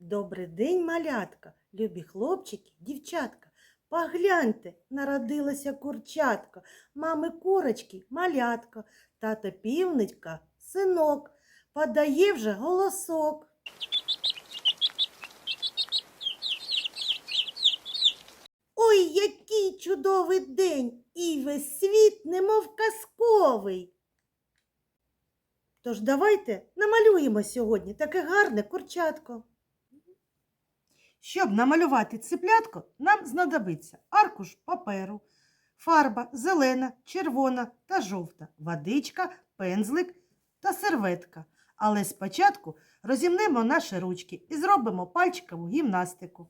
Добрий день, малятка, любі хлопчики, дівчатка. Погляньте, народилася курчатка, мами курочки, малятка, тата півничка, синок, подає вже голосок. Ой, який чудовий день, і весь світ немов казковий. Тож давайте намалюємо сьогодні таке гарне курчатко. Щоб намалювати циплятко, нам знадобиться аркуш паперу, фарба зелена, червона та жовта, водичка, пензлик та серветка. Але спочатку розімнемо наші ручки і зробимо пальчикову гімнастику.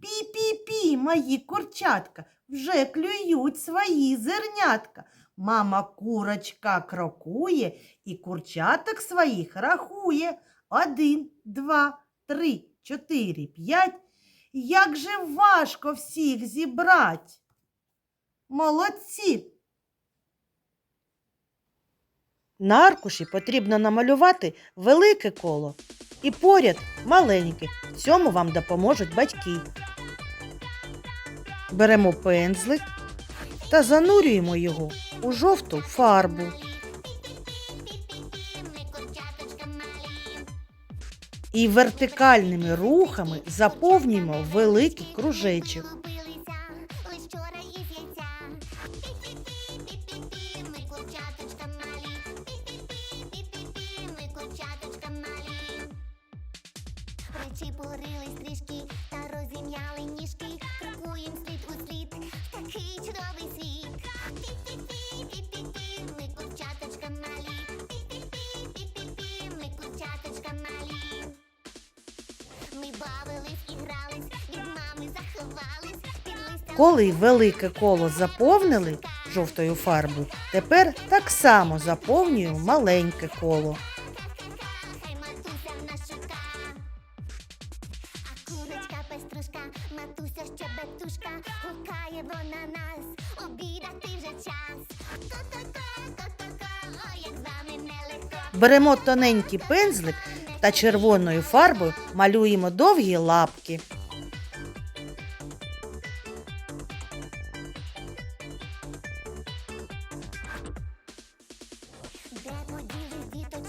Пі-пі-пі, мої курчатка, вже клюють свої зернятка. Мама курочка крокує і курчаток своїх рахує. Один, два, три, чотири, п'ять. Як же важко всіх зібрать. Молодці. На аркуші потрібно намалювати велике коло і поряд маленьке. В цьому вам допоможуть батьки. Беремо пензлик та занурюємо його у жовту фарбу. І вертикальними рухами заповнюємо великий кружечок. Причепурились трішки та розім'яли ніжки. Крокуєм слід у слід такий Коли велике коло заповнили жовтою фарбою, тепер так само заповнюємо маленьке коло. Беремо тоненький пензлик та червоною фарбою малюємо довгі лапки.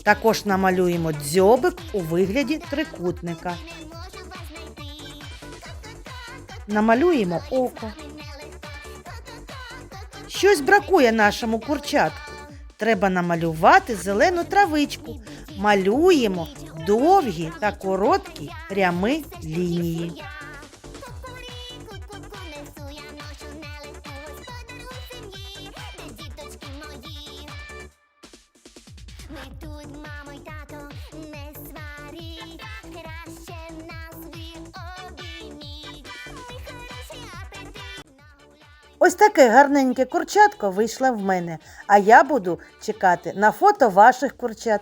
Також намалюємо дзьобик у вигляді трикутника. Намалюємо око. Щось бракує нашому курчатку. Треба намалювати зелену травичку. Малюємо довгі та короткі прямі лінії. Ось таке гарненьке курчатко вийшло в мене, а я буду чекати на фото ваших курчат.